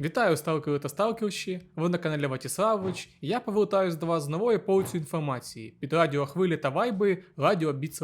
Вітаю сталкери та сталкерші, ви на каналі Ватіславович, я повертаюсь до вас з новою порцією інформації під радіохвилі та вайби Радіо Біц.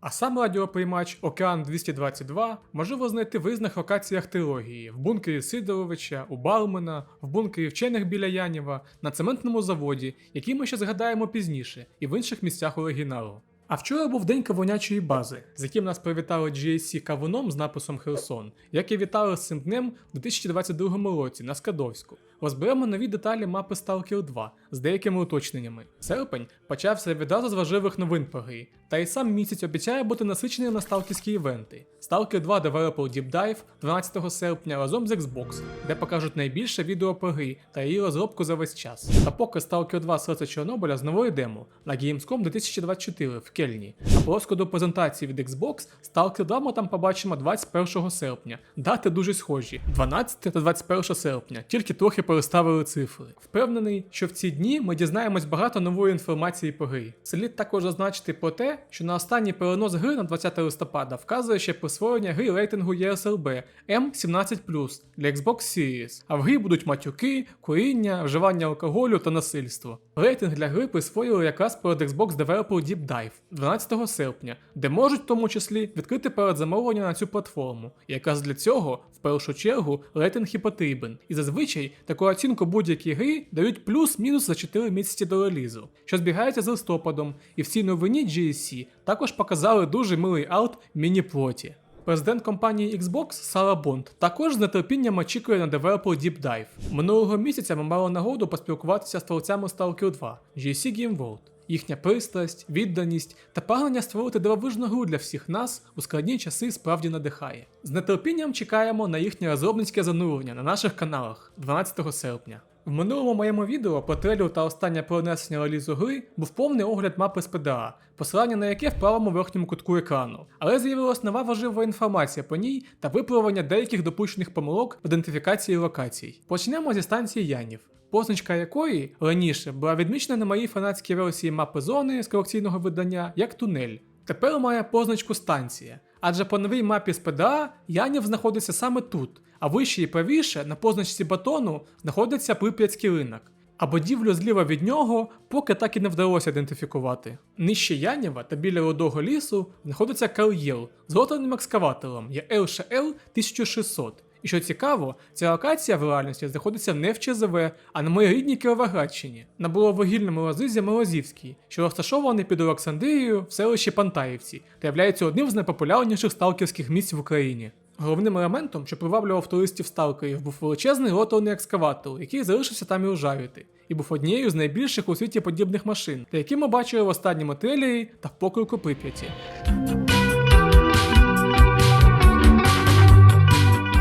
А сам радіоприймач Океан 222 можливо знайти в різних локаціях трилогії: в бункері Сидоровича, у Бармена, в бункері вчених біля Янєва, на цементному заводі, який ми ще згадаємо пізніше, і в інших місцях оригіналу. А вчора був день кавунячої бази, з яким нас привітали GSC кавуном з написом Херсон, як і вітали з цим днем у 2022 році на Скадовську. Розберемо нові деталі мапи Stalker 2 з деякими уточненнями. Серпень почався відразу з важливих новин по грі, та й сам місяць обіцяє бути насичений на сталкерські івенти. Stalker 2 Developer Deep Dive 12 серпня разом з Xbox, де покажуть найбільше відео по грі та її розробку за весь час. Та поки Stalker 2 Серце Чорнобиля з нової демо на Gamescom 2024 в Кельні. А по розкладу презентації від Xbox Stalker 2 ми там побачимо 21 серпня. Дати дуже схожі 12 та 21 серпня, тільки трохи переставили цифри. Впевнений, що в ці дні ми дізнаємось багато нової інформації по грі. Слід також зазначити про те, що на останній перенос гри на 20 листопада вказує ще присвоєння гри рейтингу ESRB M17 для Xbox Series, а в грі будуть матюки, куріння, вживання алкоголю та насильство. Рейтинг для гри присвоїли якраз перед Xbox Developer Deep Dive 12 серпня, де можуть в тому числі відкрити передзамовлення на цю платформу. Якраз для цього, в першу чергу, рейтинг і потрібен. І зазвичай таку оцінку будь-якій грі дають плюс-мінус за 4 місяці до релізу, що збігається з листопадом, і в цій новині GSC також показали дуже милий аут міні-плоті. Президент компанії Xbox Сара Бонд також з нетерпінням очікує на Developer Deep Dive. Минулого місяця ми мали нагоду поспілкуватися з творцями Stalker 2 GSC Game World. Їхня пристрасть, відданість та прагнення створити дивовижну гру для всіх нас у складні часи справді надихає. З нетерпінням чекаємо на їхнє розробницьке занурення на наших каналах 12 серпня. В минулому моєму відео про трейлер та останнє перенесення релізу гри був повний огляд мапи з ПДА, посилання на яке в правому верхньому кутку екрану. Але з'явилась нова важлива інформація по ній та виправлення деяких допущених помилок в ідентифікації локацій. Почнемо зі станції Янів. Позначка якої раніше була відмічена на моїй фанатській версії мапи зони з колекційного видання як тунель. Тепер має позначку станція, адже по новій мапі з ПДА Янів знаходиться саме тут, а вище і правіше на позначці батону знаходиться Прип'ятський ринок. А будівлю зліва від нього поки так і не вдалося ідентифікувати. Нижче Янєва та біля Рудого лісу знаходиться кар'єр з готовним екскаватором є LSL 1600. І що цікаво, ця локація в реальності знаходиться не в ЧЗВ, а на моїй рідній Кіровоградщині, на буловугільному лозизі Морозівській, що розташований під Олександрією в селищі Пантаївці та являється одним з найпопулярніших сталкерських місць в Україні. Головним елементом, що приваблював туристів сталкерів, був величезний роторний екскаватор, який залишився там і ужавіти, і був однією з найбільших у світі подібних машин, та які ми бачили в останньому трейлері та в покойку Прип'яті.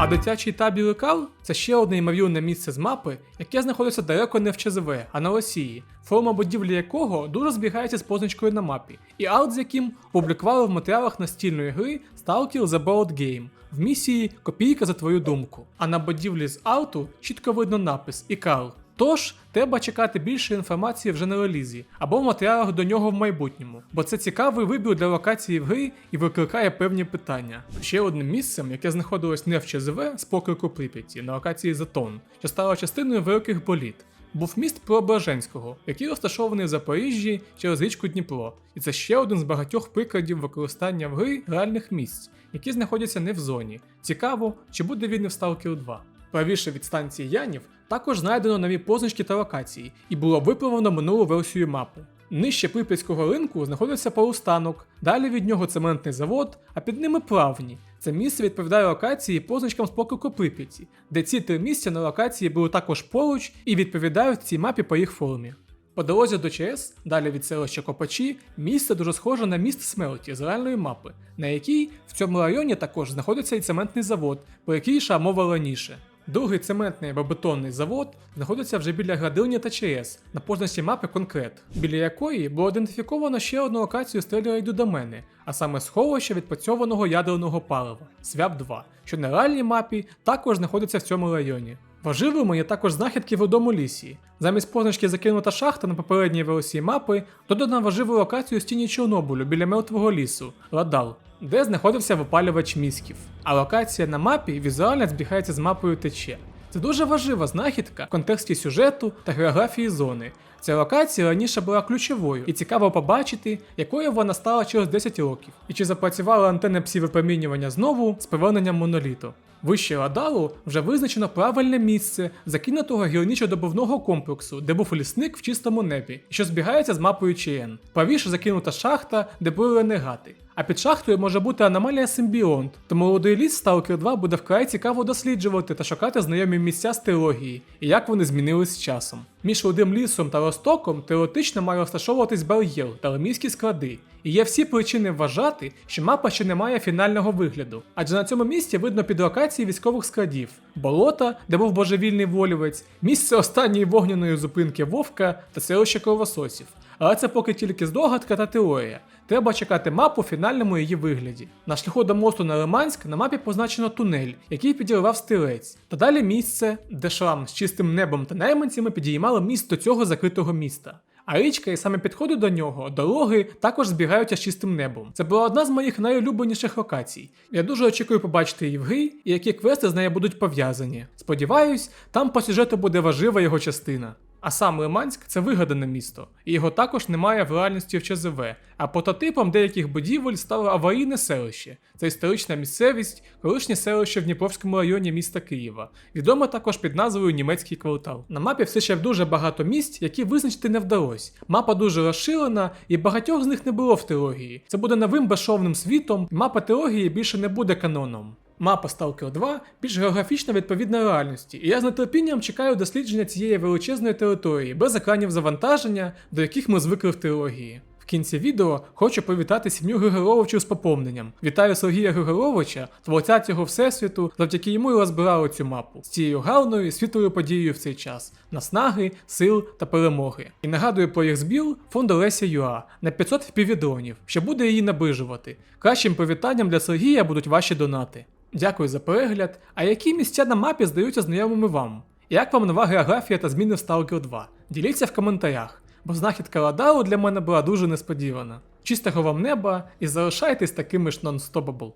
А дитячий табір Лекал це ще одне ймовірне місце з мапи, яке знаходиться далеко не в ЧЗВ, а на Росії, форма будівлі якого дуже збігається з позначкою на мапі, і арт з яким публікували в матеріалах настільної гри Stalker The Board Game в місії Копійка за твою думку. А на будівлі з арту чітко видно напис Ікар. Тож, треба чекати більше інформації вже на релізі або в матеріалах до нього в майбутньому, бо це цікавий вибір для локації в грі і викликає певні питання. Ще одним місцем, яке знаходилось не в ЧЗВ з покрику Прип'яті на локації Затон, що стало частиною великих боліт. Був міст Преображенського, який розташований в Запоріжжі через річку Дніпро, і це ще один з багатьох прикладів використання в грі реальних місць, які знаходяться не в зоні. Цікаво, чи буде він і в Stalker 2. Правіше від станції Янів також знайдено нові позначки та локації, і було виправлено минулу версію мапи. Нижче Прип'ятського ринку знаходиться полустанок, далі від нього цементний завод, а під ними плавні. Це місце відповідає локації позначкам з покрику Прип'яті, де ці три місця на локації були також поруч і відповідають цій мапі по їх формі. По дорозі до ЧС, далі від селища Копачі, місце дуже схоже на міст смерті з реальної мапи, на якій в цьому районі також знаходиться і цементний завод, про який йшла мова раніше. Другий цементний або бетонний завод знаходиться вже біля градильні та ЧС на позначці мапи конкрет, біля якої було ідентифіковано ще одну локацію стрілера йду до мене, а саме сховище відпрацьованого ядерного палива СВЯП 2, що на реальній мапі також знаходиться в цьому районі. Важливими є також знахідки в одному лісі. Замість позначки закинута шахта на попередній версії мапи додано важливу локацію в стіні Чорнобилю біля мертвого лісу Ладал, де знаходився випалювач місків. А локація на мапі візуально збігається з мапою ТЧ. Це дуже важлива знахідка в контексті сюжету та географії зони. Ця локація раніше була ключовою, і цікаво побачити, якою вона стала через 10 років, і чи запрацювала антенна псі-випромінювання знову з поверненням моноліту. Вище радалу вже визначено правильне місце закинутого гірничо-добувного комплексу, де був лісник в чистому небі, що збігається з мапою ЧН. Правіше закинута шахта, де були ренегати. А під шахтою може бути аномалія симбіонт, тому ліс Stalker 2 буде вкрай цікаво досліджувати та шукати знайомі місця з трилогії і як вони змінились з часом. Між Рудим лісом та Ростоком теоретично має розташовуватись бар'єр та лемійські склади, і є всі причини вважати, що мапа ще не має фінального вигляду, адже на цьому місці видно підлокації військових складів, болота, де був божевільний волівець, місце останньої вогняної зупинки Вовка та селище кровососів. Але це поки тільки здогадка та теорія. Треба чекати мапу в фінальному її вигляді. На шляху до мосту на Лиманськ на мапі позначено тунель, який підірвав стилець. Та далі місце, де шлам з чистим небом та найманцями підіймало міст до цього закритого міста. А річка і саме підходи до нього, дороги також збігаються з чистим небом. Це була одна з моїх найулюбленіших локацій. Я дуже очікую побачити її в грі і які квести з нею будуть пов'язані. Сподіваюсь, там по сюжету буде важлива його частина. А сам Лиманськ це вигадане місто, і його також немає в реальності в ЧЗВ, а прототипом деяких будівель стало аварійне селище. Це історична місцевість, колишнє селище в Дніпровському районі міста Києва, відоме також під назвою Німецький квартал. На мапі все ще дуже багато місць, які визначити не вдалося. Мапа дуже розширена, і багатьох з них не було в трилогії. Це буде новим безшовним світом, мапа трилогії більше не буде каноном. Мапа Stalker 2 більш географічно відповідна реальності, і я з нетерпінням чекаю дослідження цієї величезної території без екранів завантаження, до яких ми звикли в трилогії. В кінці відео хочу привітати сім'ю Григоровичів з поповненням. Вітаю Сергія Григоровича, творця цього всесвіту, завдяки йому і розбирали цю мапу з цією гарною і світлою подією в цей час, наснаги, сил та перемоги. І нагадую про їх збір фонду Леся Юа на 500 впівдронів, що буде її наближувати. Кращим привітанням для Сергія будуть ваші донати. Дякую за перегляд. А які місця на мапі здаються знайомими вам? Як вам нова географія та зміни в Stalker 2? Діліться в коментарях, бо знахідка Ладау для мене була дуже несподівана. Чистого вам неба і залишайтесь такими ж нон-стопабл.